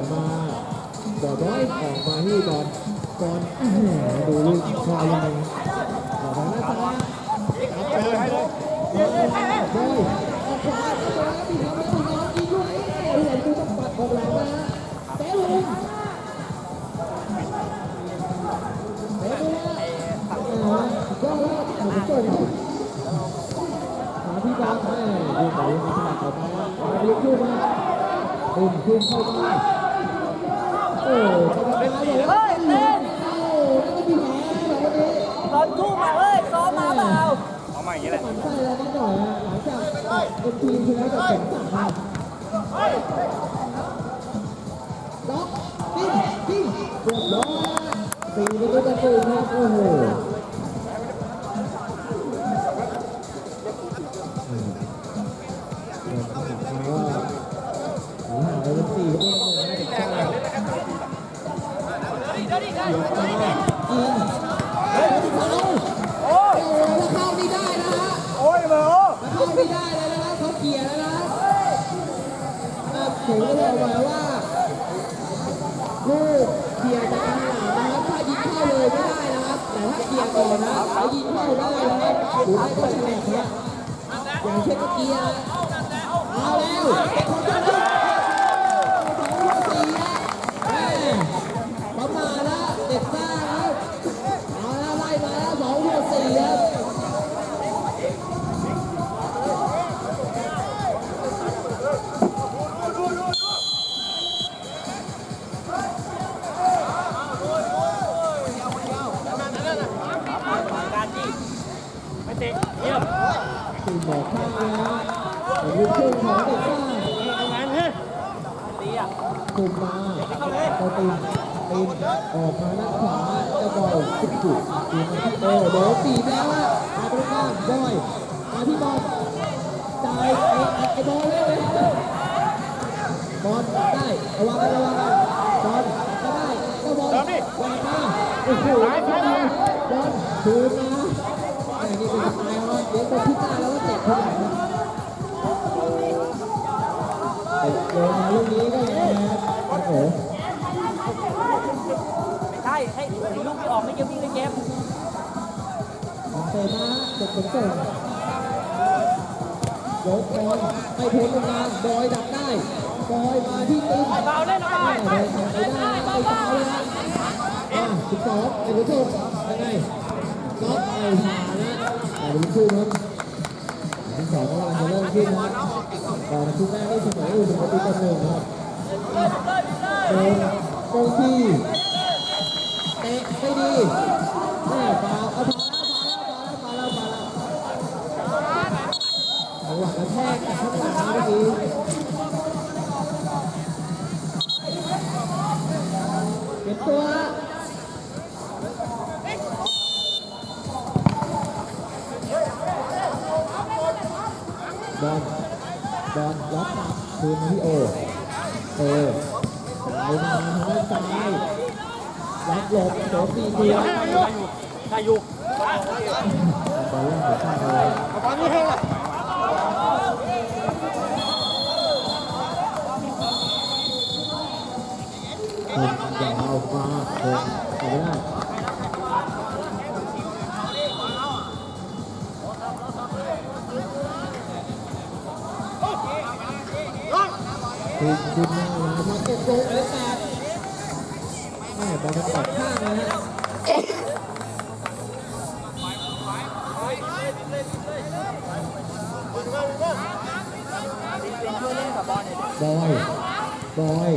อกมาบอลน้อยออกมาที่บอลบอลอื้อหือดูลูกควายยังไงออกมาหน้าซ้ายเจอให้เลยบอลเลยออกขวาก็บอลปีกมาปีกมาอีกลูกโอ้ยดูต้องปัดออกหลังนะเตะลุงเตะลุงอ่าย่อแล้วหมุนจนหาที่บอลแม่ดูไปมีขนาดออกมามาลุกขึ้นมาดึงขึ้นเข้ามา โอ้กรรมการบอกว่าเล่นโอ้แล้วก็มีแผลแบบวันตอนทุ่มาเอ้ยซ้อมมาเปล่าเอาใหม่อย่างนี้แหละหมั่นไส้แต่หลังจากเอ็มทีมชนะจากสงขลาล็อกปิ้งปิ้งเรียบร้อยสี่ประตูต่อศูนย์ครับโอ้โห มก็บอกไว้ว่าลูกเกียร์จากข้างหลังนะครับถ้ายิงเข้าเลยไม่ได้นะครับแต่ถ้าเกียร์ก่อนนะแล้วยิงเข้าได้นะครับหรือไม่ก็ฉลับนะอย่างเช่นเมื่อกี้นะเอาแล้ว ตีบอกข้างนะแต่ลูกครึ่งของเด็กซ่าทำงานเฮ้ยตีอะตุ่มาเอาตีตีออกมาด้าขวาจ้าบอยสุดจุดตีมาที่โอ้โดนตีบแล้วอะมาตรงกลางบอยมาที่บอลจ่ายไอ้ไอ้บอลเลยบอลได้ระวังระวังบอลได้เจ้าบอลวางมาโอ้โหบอลคืนมา เจ็บคนไหนนะเตะโยนมาลูกนี้ก็ยังไงโอ้โหไม่ใช่ให้ลูกที่ออกไม่เกี่ยววิ่งในเกมมันเตะมาเตะเป็นส่งยกบอลไม่พ้นตรงกลางบอยดักได้บอยมาที่ตีนเบาเล่นเอาไปไม่ได้ทำไม่ได้ไม่ฟาวเลยนะอะสิบสองไอ้ผู้ชมยังไงล็อกไอ้ผ่านนะแต่ลูกคู่ครับ สองกำลังจะเริ่มขึ้นครับก่อนชุดแรกได้เสมออยู่หนึ่งประตูกันหนึ่งครับโดนโกงที่เตะไม่ดี คืนมาที่โอโอสายมาทางด้านซ้ายรับหลบโดนตีเดียวถ้าอยู่บอลเล่นถึงข้างเลยตอนนี้ให้ละคนยาวมาคนแต่ไม่ ได้คือคุณหน้ามามาเก็บโกงเลยแปดแม่บอลมันตัดข้างเลยฮะบอย บอย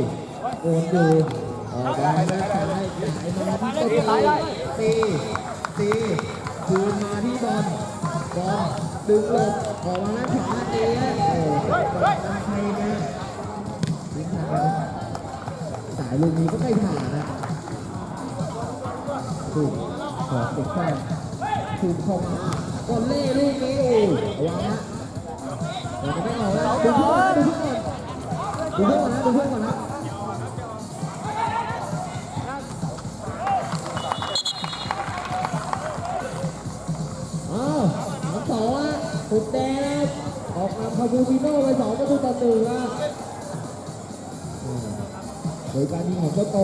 โอนดูออกมาด้านซ้ายไหลมาที่ต้นตีตีคืนมาที่บอลบอลดึงหลบออกมาด้านขวาตีโอ้บอตามใครนะ ลูกนี้ก็ไม่ผ่านนะถูกขอติดแค่ถูกเข้ามาบอลเล่ลูกนี้โอ้ระวังนะเดี๋ยวจะไม่ออกแล้วดูเพื่อนดูเพื่อนดูเพื่อนก่อนนะดูเพื่อนก่อนนะอ้าวสามสองอะสุดแดงออกนำคาบูบิโน่ไปสองประตูต่อหนึ่งอะ อืมโดยการยิงของเจ้าโ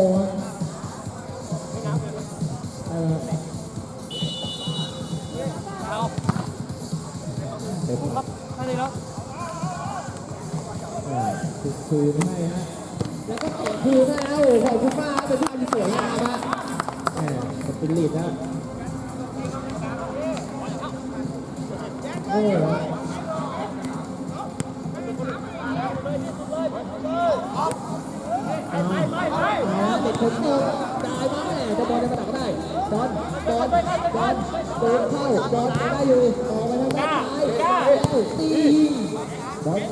ระ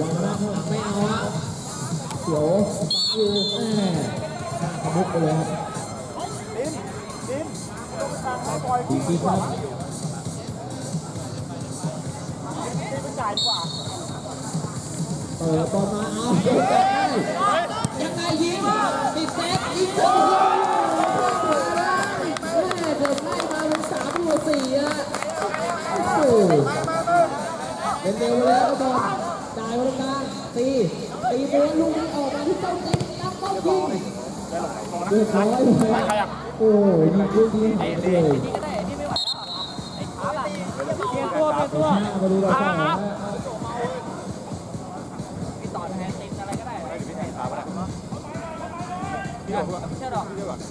วังนะข้างหลังไม่เอาฮะเสียวอยู่แหมขมุกไปเลยครับดินดินต้องไปสั่งให้ปล่อยดีดีครับดินไปจ่ายดีกว่าเปิดบอลมาเอาเดี๋ยวจะได้ยังไงยิงติดเซฟยิงเข้าแม่เกือบไล่มาเป็นสามตัวสี่ฮะโอ้โห เป็นเร็วเลยครับอลจ่ายมาตรงกลางตีตีบอลลูกนี้ออกมาที่เต้าตีตั้งเป้ายิงเรียบร้อยเลยโอ้ยนี่ลูกนี้หายเลยนี่ก็ได้นี่ไม่ไหวแล้วไอ้ขาหลังเปลี่ยนตัวเปลี่ยนตัวมาดูเราต่อนะพี่ต่อแทนติดอะไรก็ได้พี่แทงขาไปแล้วไม่ใช่หรอกโอ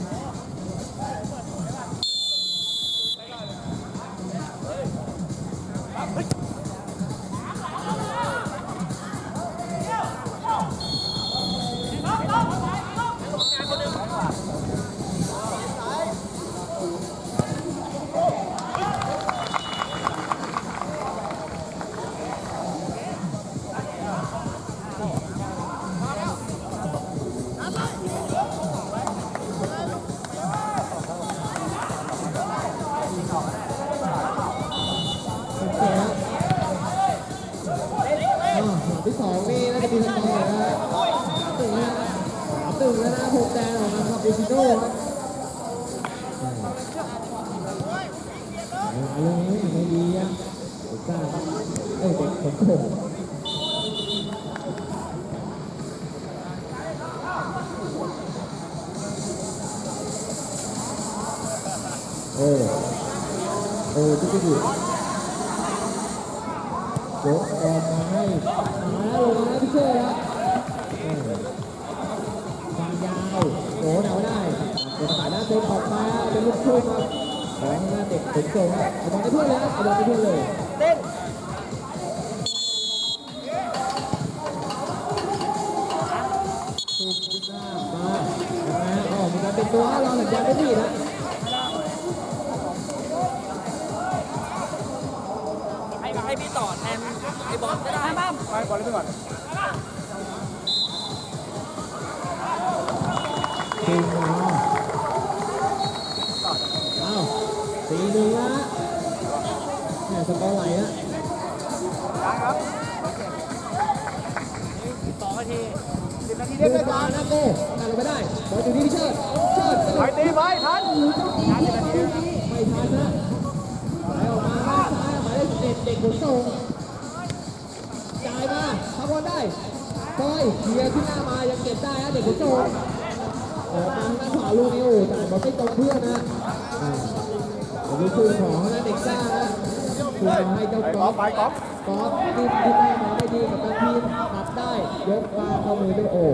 โอ้โอ้ทุกคนอยู่ยกออกมาให้มาแล้วลงมาแล้วพี่เชื่อครับเออความยาวโอ้หนาวได้เป็นสายหน้าเต็มออกมาเป็นลูกทุ่งครับของหน้าเด็กขนส่งครับเอาบอลไปเพื่อนเลยครับเอาบอลไปเพื่อนเลยเต้นถูกพิซซ่ามาเอามาอ๋อมีการเป็นตัวเราสัญญาณไม่ผิดนะ ต่อแทนไอ้บอลก็ได้บ้างไปก่อนเลยไปก่อนทีมมาเอ้าสีหนึ่งละแหมสกอร์ไหลฮะได้ครับต่อให้ทีสิบนาทีเรียนกได้อนนะโก้ตัดลงไปได้บอลอยู่ที่พี่เชิดเชิดไปตีไปทัน เลขเด็ดเด็กขนส่งจ่ายมาทำบอลได้บอยเคลียร์ขึ้นหน้ามายังเก็บได้ฮะเด็กขนส่งออกมาทางด้าขวาลูกนี้โอ้จ่ายบอลไม่ตรงเพื่อนนะอ่าเป็นลูกคู่ของนะเด็กซ่านะคุณมาให้เจ้ากอล์ฟไปกอล์ฟกอฟทีมที่ได้มาไม่ดีกับทีมตัดได้ยกมาเข้ามือด้วยโอ้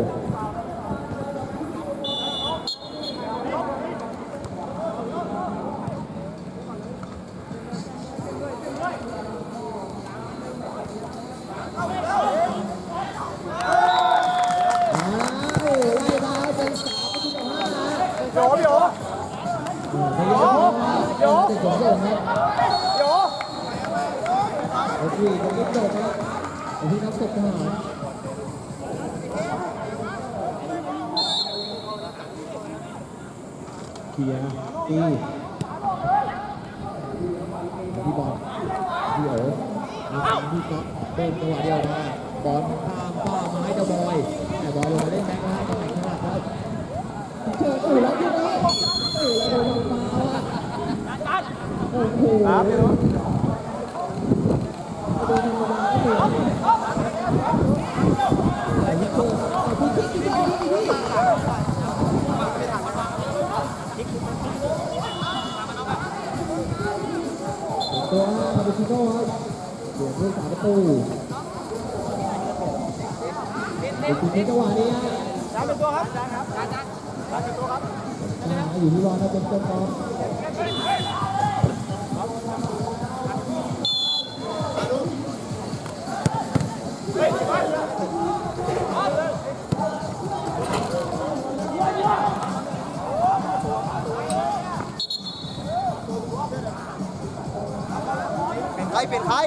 โอเคตรงนี้จบครับโอเคนักตบทหารเคียร์ตีที่บอลที่โอ๋เอาตามที่ก๊อฟเดินจังหวะเดียวมาบอลข้ามฟ้าไม้จ้าบอย แต่บอลลงมาเล่นแบ็คนะตำแหน่งถนัดครับเชิญอู่แล้วที่นี้อู่แล้วโดนฟาว่ะโอ้โห โน่ครับเหลือด้วยสามประตูอีกทีจังหวะนี้ฮะจานเป็นตัวครับจานครับจานจานจานเป็นตัวครับอยู่ที่บอนะเป็นต้นบอลเป็น ใครเป็นใคร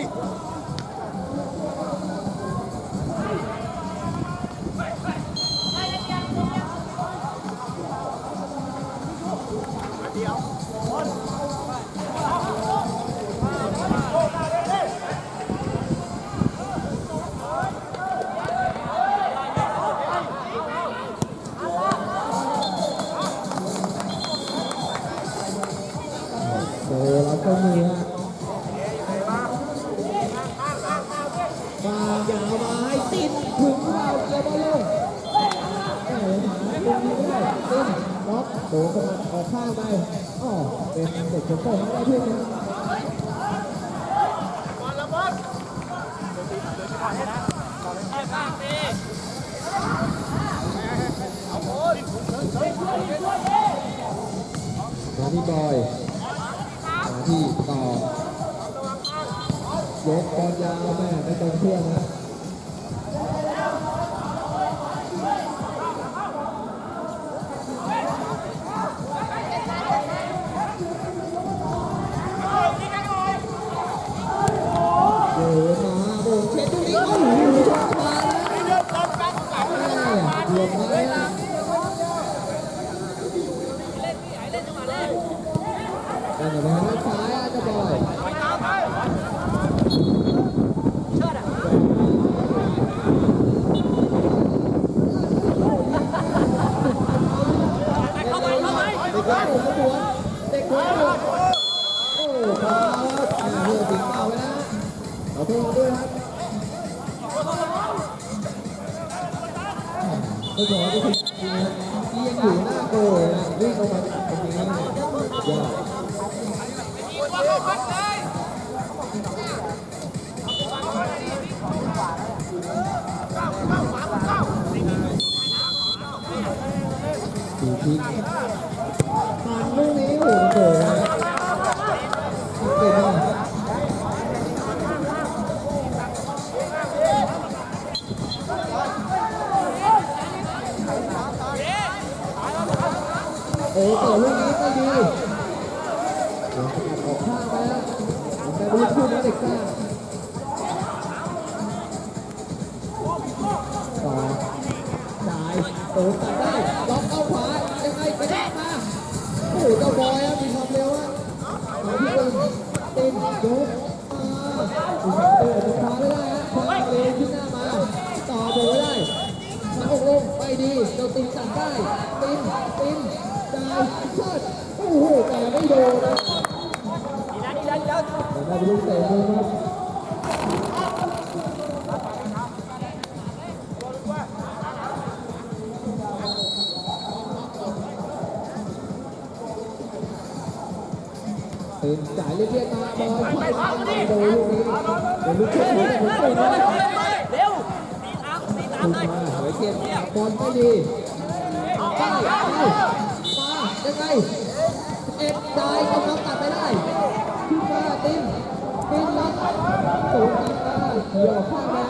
ล็อกโดนเข้ามาออข้างไปอ๋อเป็นเด็กคนโตได้เพื่อนนะไอ้ข้างตีมาที่บอยมาที่ต่อยกบอลยาวแม่ไม่ตรงเพื่อนนะ นี่เข้ามาตรงนี้นะยอดดูที่ เปิดลูกนี้ไม่ดีออกข้างไปแล้วแต่ลูกคู่นี้เด็กซ่าต่อสายโอ้ตัดได้ล็อกเข้าขวายังไงกระแทกมาโอ้เจ้าบอยครับมีความเร็วอะมาที่ตึงตินยกมาดูสังตสุดท้าไม่ได้ฮะควาเร็วขึ้นหน้ามาต่อโบไม่ได้มาอกลงไปดีเจ้าตินตัดได้ตินติน โอ้โหแต่ไม่โดนนะดีแล้วดีแล้วดีแล้วแต่ได้เป็นลูกเตะมุมครับเป็นจ่ายเรียกๆมาบอลไปไปโดนลูกนี้เดี๋ยวลูกเตะหัวแต่ผมเตะนะเร็วตีตามตีตามถูกเลยมาหอยเกียร์บอลไม่ดีได้ได้มายัง ไง เอ็ดได้กำลังตัดไปได้ขึ้นมาตินตินล็อกสูงตัดมาเหี่ยวข้างมา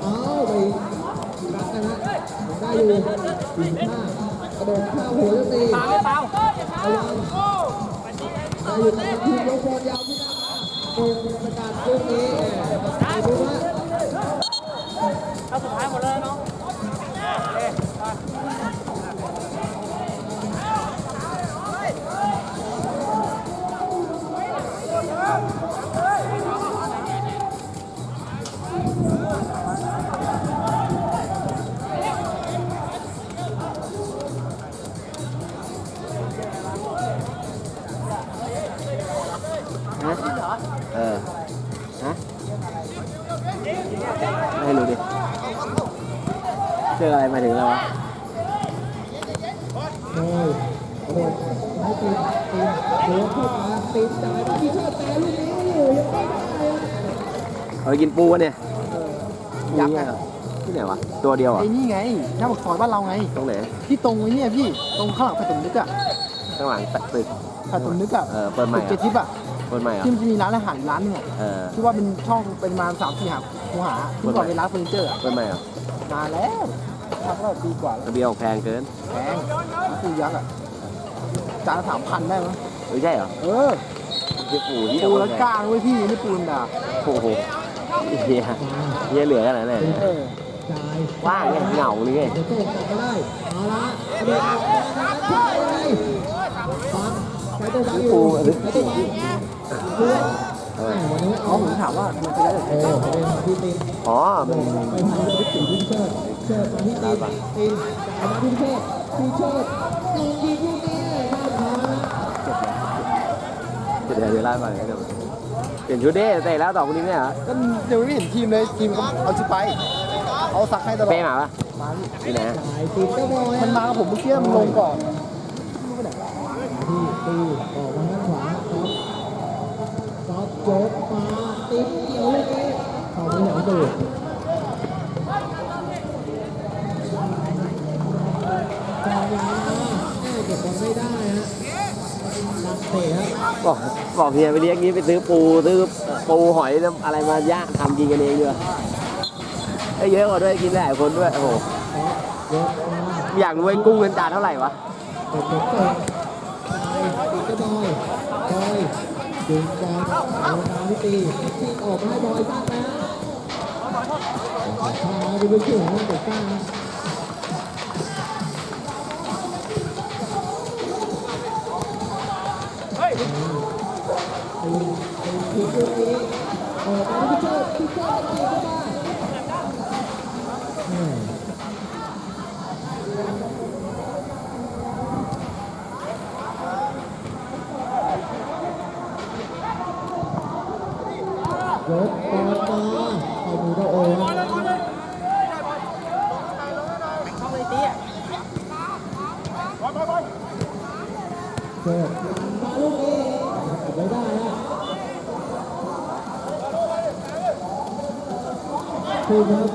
เอาไปรักกันะได้อยู่สี่ห้ากระโดดข้าวหัวตีเปล่าไม่เปล่าระวังได้ อยู่ในทีมยกบอลยาวที่หน้าโกงประกาศลูกนี้ดูว่าเข้าสุดท้ายหมดเลยน้อง เอ๊ะเออฮะไม่รู้ดิเจออะไรหมายถึงอะไรวะโอ้ยโอ้ยให้ตีตีโดนเข้ามาตีจ่ายที่ชอบแต่ลูกนี้ไม่อยู่ยังไม่ได้อะเอาไปกินปูวะเนี่ยยักษ์ไงอะที่ไหนวะ ตัวเดียวอะไอ้นี่ไงหน้าปากซอยบ้านเราไง ตรงไหน ที่ตรงไอ้เนี่ยพี่ ตรงข้างหลังแฟลตสมนึกอะข้างหลังตึกแฟลตสมนึกอะเออเปิดใหม่ตึกอะเจทิปอะ เปิดใหม่เหรอะที่มันจะมีร้านอาหารอีกร้านหนึงอะเออที่ว่าเป็นช่องเป็นประมาณสามสี่หาคูหาที่ก่อนเป็นร้านเฟอร์นิเจอร์อะเปิดใหม่เหรอะนานแล้วทำก็ปีกว่าแล้วระเบียงแพงเกินแพงปูยักษ์อะจานละสามพันได้มั้งไม่ใช่เหรอเออที่ปูที่ปูเอาละก้างเว้ยพี่นี่ปูธรรมดาโอ้โหเฮียเฮียเหลือขนาดไหนนเลยเออจ่ายว่างไงเหงาหรือไง เดี๋ยวโต้กลับมาได้เอาละเด็กใช่ยังไงฟัง ใช้ตัวฟังอยู่ใช้ตัวฟังเพื่อนเออวันนี้อ๋อผมถามว่ามันจะได้เออประเด็นองพี่ตินอ๋อไปมันทางที่สี่พี่เชิดเชิดมาที่ตินตินเอามาที่เชิดพี่เชิดลงยิงลูกนี้เข้าทางนะเดี๋ยวเดี๋ยวไล่มาเลยเดี๋ยวเปลี่ยนชุดเดิเตะแล้วต่อคนนี้ไม่เหรอก็ยังไม่เห็นทีมเลยทีมเขาเอาชิไปเอาสักให้ตลอดเป้มาปะมาที่ไหนมันมากับผมเมื่อกี้มันลงก่อน ที่ตีออกมาด้านขวาครับก๊อฟยกมาติดเกี่ยวลูกนี้เข้าไปหนังดูดกองยาแม่เก็บบอลไม่ได้ฮะนักเตะครับบอกบอกเฮียไปเรียกงี้ไปซื้อปูซื้อปูหอยแล้วอะไรมาย่างทำกินกันเองดีกว่าได้เยอะกว่าด้วยกินหลายคนด้วยโอ้โหอยากรู้ไอ้กุ้งเงินจานเท่าไหร่วะ เปิดเปิดเปิดไปติดก็บอยบอยดึงบอลเอาตามที่ตีที่ออกมาให้บอยตั้งนะพาดูเป็นชื่อของเด็กตั้งนะเฮ้ยตีตีตีตัวเองออกมาที่เจ้าที่เจ้าตีเข้า ยกบอลมาเอามือก็โอนเจ้าไปตีอะเกิดมาลูกนี้ไม่ได้นะคือครับ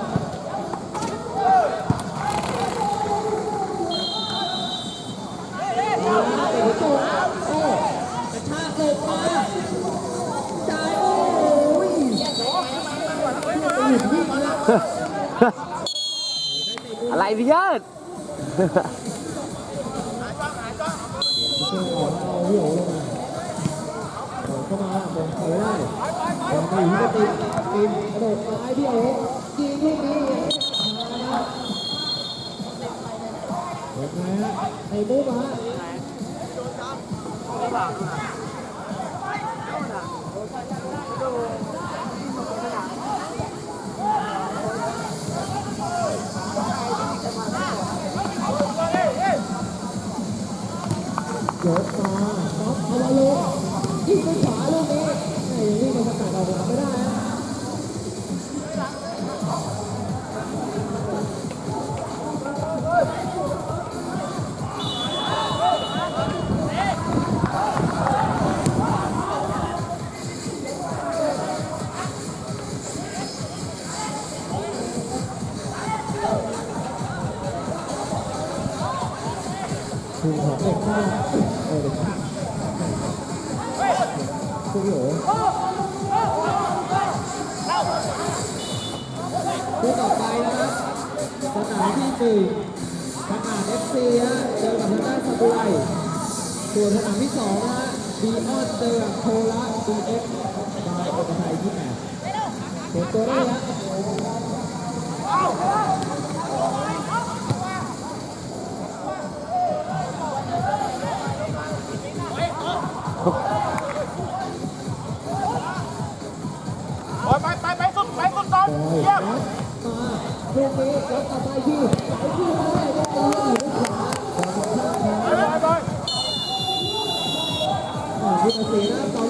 มาเตะตัวโอ้กระชากลงมาจ่ายโอ้ยไปหยุดวิ่งมาแล้ว อะไรพี่เยิด เชื่อออกเอาพี่โอ๋ลงมาโอ๋เข้ามาบอลเข้าไม่ได้บอลไปอยู่ที่ติดติดกระโดดซ้ายพี่โอ๋ยิงลูกนี้ยังไงฮะไอ้บุ๊บฮะ ยกมาป๊อปเอามาลงยิงไปขวาลูกนี้แม่ยังวิ่งมาสกัดออกหลังไม่ได้ ส่วนสนามที่สองนะฮะบีออสเตอร์โคลาบีเอ็กซ์ชายคนไทยที่แปดเห็นตัวได้แล้วไปไปไปสุดไปสุดก่อเยี่ยมมาลูกนี้แล้วต่อไปที่ไปที่ได้ก็ได้ Thì.